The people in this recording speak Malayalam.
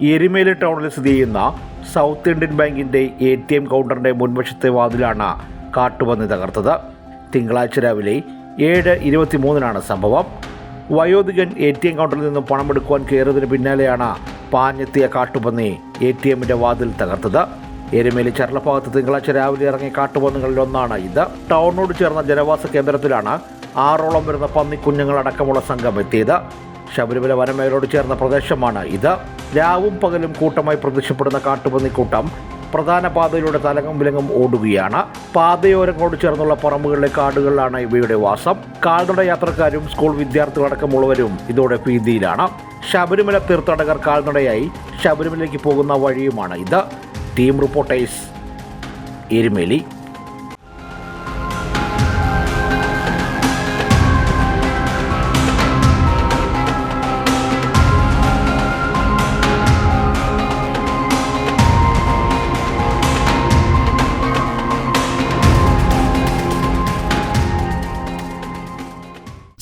എരുമേലി ടൗണിൽ സ്ഥിതി ചെയ്യുന്ന സൗത്ത് ഇന്ത്യൻ ബാങ്കിന്റെ എ ടി എം കൗണ്ടറിന്റെ മുൻവശത്തെ വാതിലാണ് കാട്ടുപന്നി തകർത്തത്. തിങ്കളാഴ്ച രാവിലെ ഏഴ് ഇരുപത്തി മൂന്നിനാണ് സംഭവം. വയോധികൻ എ ടി എം കൗണ്ടറിൽ നിന്നും പണമെടുക്കുവാൻ കയറിയതിന് പിന്നാലെയാണ് പാഞ്ഞെത്തിയ കാട്ടുപന്നി എ ടി എമ്മിന്റെ വാതിൽ തകർത്തത്. എരുമേലി ചരളഭാഗത്ത് തിങ്കളാഴ്ച രാവിലെ ഇറങ്ങിയ കാട്ടുപന്നികളിൽ ഒന്നാണ് ഇത്. ടൗണിനോട് ചേർന്ന ജനവാസ കേന്ദ്രത്തിലാണ് ആറോളം വരുന്ന പന്നിക്കുഞ്ഞുങ്ങളടക്കമുള്ള സംഘം എത്തിയത്. ശബരിമല വനമേഖലയോട് ചേർന്ന പ്രദേശമാണ് ഇത്. രാവും പകലും കൂട്ടമായി പ്രത്യക്ഷപ്പെടുന്ന കാട്ടുപന്നിക്കൂട്ടം പ്രധാന പാതയിലൂടെ തലങ്ങും വിലങ്ങും ഓടുകയാണ്. പാതയോരങ്ങളോട് ചേർന്നുള്ള പറമ്പുകളിലെ കാടുകളിലാണ് ഇവയുടെ വാസം. കാൽനട യാത്രക്കാരും സ്കൂൾ വിദ്യാർത്ഥികളടക്കമുള്ളവരും ഇതോടെ ഭീതിയിലാണ്. ശബരിമല തീർത്ഥാടകർ കാൽനടയായി ശബരിമലയ്ക്ക് പോകുന്ന വഴിയുമാണ് ഇത്. Team reporters Erumeli.